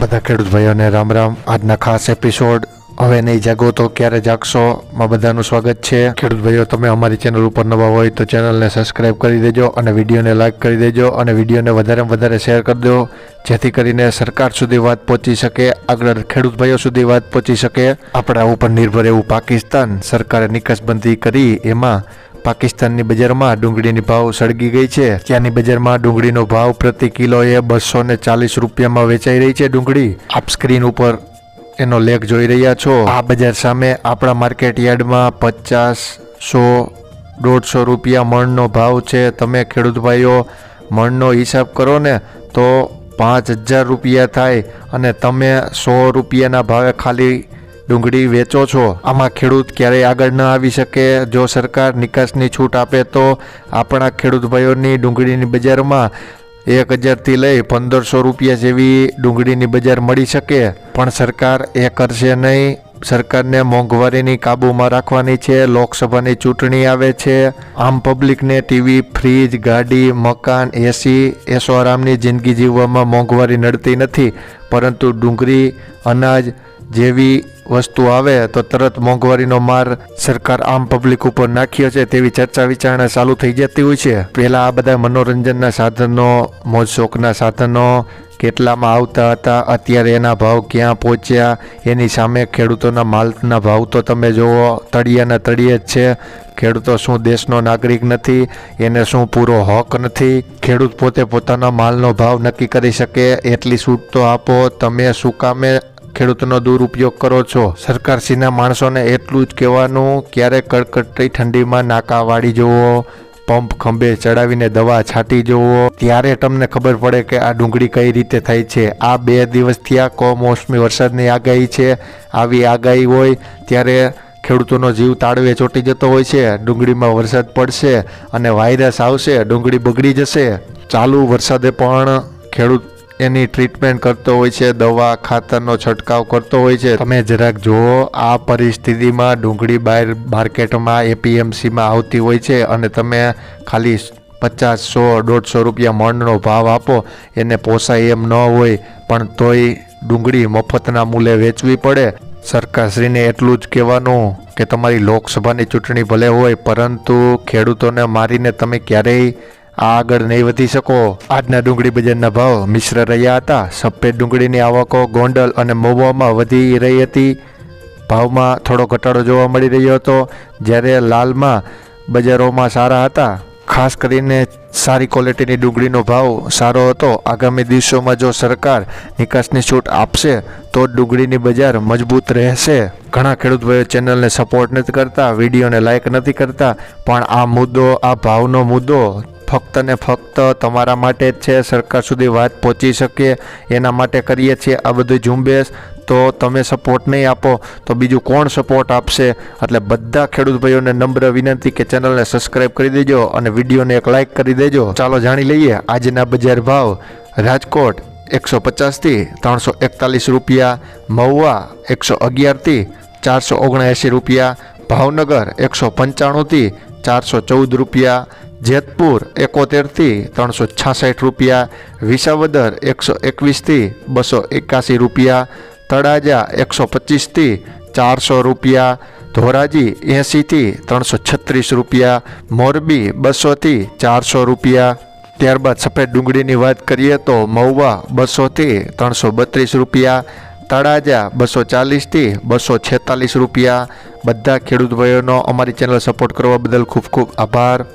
બધા ખેડૂત ભાઈઓને રામ રામ. આજના ખાસ એપિસોડ હવે નહીં જાગો તો ક્યારે જાગશો? માં બધાનું સ્વાગત છે. ખેડૂત ભાઈઓ, તમે અમારી ચેનલ ઉપર નવા હોય તો ચેનલને સબસ્ક્રાઇબ કરી દેજો અને વિડીયોને લાઇક કરી દેજો અને વિડીયોને વધારેમાં વધારે શેર કરી દો, જેથી કરીને સરકાર સુધી વાત પહોંચી શકે, આગળ ખેડૂત ભાઈઓ સુધી વાત પહોંચી શકે. આપણા ઉપર નિર્ભર એવું પાકિસ્તાન સરકારે નિકાસબંધી કરી. એમાં પાકિસ્તાનની બજારમાં ડુંગળીની ભાવ સળગી ગઈ છે. ત્યાંની બજારમાં ડુંગળીનો ભાવ પ્રતિ કિલોએ બસો ને ચાલીસ રૂપિયામાં વેચાઈ રહી છે ડુંગળી. આપ સ્ક્રીન ઉપર એનો લેખ જોઈ રહ્યા છો. આ બજાર સામે આપણા માર્કેટ યાર્ડમાં પચાસ સો દોઢસો રૂપિયા મણનો ભાવ છે. તમે ખેડૂત ભાઈઓ, મણનો હિસાબ કરો ને તો પાંચ હજાર રૂપિયા થાય અને તમે સો રૂપિયાના ભાવે ખાલી ડુંગળી વેચો છો? આમાં ખેડૂત ક્યારેય આગળ ન આવી શકે. જો સરકાર નિકાસની છૂટ આપે તો આપણા ખેડૂત ભાઈઓની ડુંગળીની બજારમાં એક હજારથી લઈ પંદરસો રૂપિયા જેવી ડુંગળીની બજાર મળી શકે. પણ સરકાર એ કરશે નહીં. સરકારને મોંઘવારીની કાબૂમાં રાખવાની છે. લોકસભાની ચૂંટણી આવે છે. આમ પબ્લિકને ટીવી, ફ્રીજ, ગાડી, મકાન એસી એસો આરામની જિંદગી જીવવામાં મોંઘવારી નડતી નથી. પરંતુ ડુંગળી અનાજ જેવી વસ્તુ આવે તો તરત મોંઘવારીનો માર સરકાર આમ પબ્લિક ઉપર નાખ્યો છે તેવી ચર્ચા વિચારણા ચાલુ થઈ જતી હોય છે. પહેલાં આ બધા મનોરંજનના સાધનો, મોજ શોખના સાધનો કેટલામાં આવતા હતા, અત્યારે એના ભાવ ક્યાં પહોંચ્યા, એની સામે ખેડૂતોના માલના ભાવ તો તમે જુઓ તળિયાના તળિયે જ છે. ખેડૂતો શું દેશનો નાગરિક નથી, એને શું પૂરો હક નથી? ખેડૂત પોતે પોતાના માલનો ભાવ નક્કી કરી શકે, એટલી છૂટ તો આપો, તમે શું કામે ખેડૂતનો દુરુપયોગ કરો છો. સરકારશ્રીના માણસોને એટલું જ કહેવાનું ક્યારેક કડકડતી ઠંડીમાં નાકા વાળી જુઓ, પંપ ખંભે ચડાવીને દવા છાંટી જુઓ. ત્યારે તમને ખબર પડે કે આ ડુંગળી કઈ રીતે થાય છે. આ બે દિવસથી આ કમોસમી વરસાદની આગાહી છે. આવી આગાહી હોય ત્યારે ખેડૂતોનો જીવ તાળવે ચોંટી જતો હોય છે. ડુંગળીમાં વરસાદ પડશે અને વાયરસ આવશે, ડુંગળી બગડી જશે. ચાલુ વરસાદે પણ ખેડૂત એની ટ્રીટમેન્ટ કરતો હોય છે, દવા, ખાતરનો છંટકાવ કરતો હોય છે. તમે જરાક જુઓ, આ પરિસ્થિતિમાં ડુંગળી બહાર માર્કેટમાં એપીએમસીમાં આવતી હોય છે અને તમે ખાલી પચાસ સો, દોઢસો રૂપિયા મણનો ભાવ આપો, એને પોસાય એમ ન હોય, પણ તોય ડુંગળી મફતના મૂલ્યે વેચવી પડે. સરકારશ્રીને એટલું જ કહેવાનું કે તમારી લોકસભાની ચૂંટણી ભલે હોય, પરંતુ ખેડૂતોને મારીને તમે ક્યારેય આગળ નહીં વધી શકો. આજના ડુંગળી બજારના ભાવ મિશ્ર રહ્યા હતા. સફેદ ડુંગળીની આવકો ગોંડલ અને મહુવામાં વધી રહી હતી. ભાવમાં થોડો ઘટાડો જોવા મળી રહ્યો હતો. જ્યારે લાલમાં બજારોમાં સારા હતા. ખાસ કરીને સારી ક્વોલિટીની ડુંગળીનો ભાવ સારો હતો. આગામી દિવસોમાં જો સરકાર નિકાસની છૂટ આપશે, તો ડુંગળીની બજાર મજબૂત રહેશે. ઘણા ખેડૂત ચેનલને સપોર્ટ નથી કરતા, વિડીયોને લાઇક નથી કરતા, પણ આ મુદ્દો, આ ભાવનો મુદ્દો ફક્ત ને ફક્ત તમારા માટે જ છે, સરકાર સુધી વાત પહોંચી શકે, એના માટે કરીએ છીએ આ બધું ઝુંબેશ. તો તમે સપોર્ટ નહીં આપો, તો બીજું કોણ સપોર્ટ આપશે? એટલે બધા ખેડૂત ભાઈઓને નમ્ર વિનંતી કે ચેનલને સબસ્ક્રાઈબ કરી દેજો અને વિડીયોને એક લાઇક કરી દેજો. ચાલો જાણી લઈએ આજના બજાર ભાવ. રાજકોટ એકસો પચાસથી ત્રણસો એકતાલીસ રૂપિયા, મહુવા એકસો અગિયારથી ચારસો ઓગણએંસી રૂપિયા, ભાવનગર એકસો પંચાણુંથી ચારસો ચૌદ રૂપિયા જેતપુર એકોતેરથી ત્રણસો છાસઠ રૂપિયા, વિસાવદર એકસો એકવીસથી બસો એકાસી રૂપિયા, તળાજા એકસો પચીસથી ચારસો રૂપિયા, ધોરાજી એંસીથી ત્રણસો છત્રીસ રૂપિયા, મોરબી બસોથી ચારસો રૂપિયા. ત્યારબાદ સફેદ ડુંગળીની વાત કરીએ તો મહુવા બસોથી ત્રણસો બત્રીસ રૂપિયા, તળાજા બસો ચાલીસથી બસો છેતાલીસ રૂપિયા. બધા ખેડૂત ભાઈઓનો અમારી ચેનલ સપોર્ટ કરવા બદલ ખૂબ ખૂબ આભાર.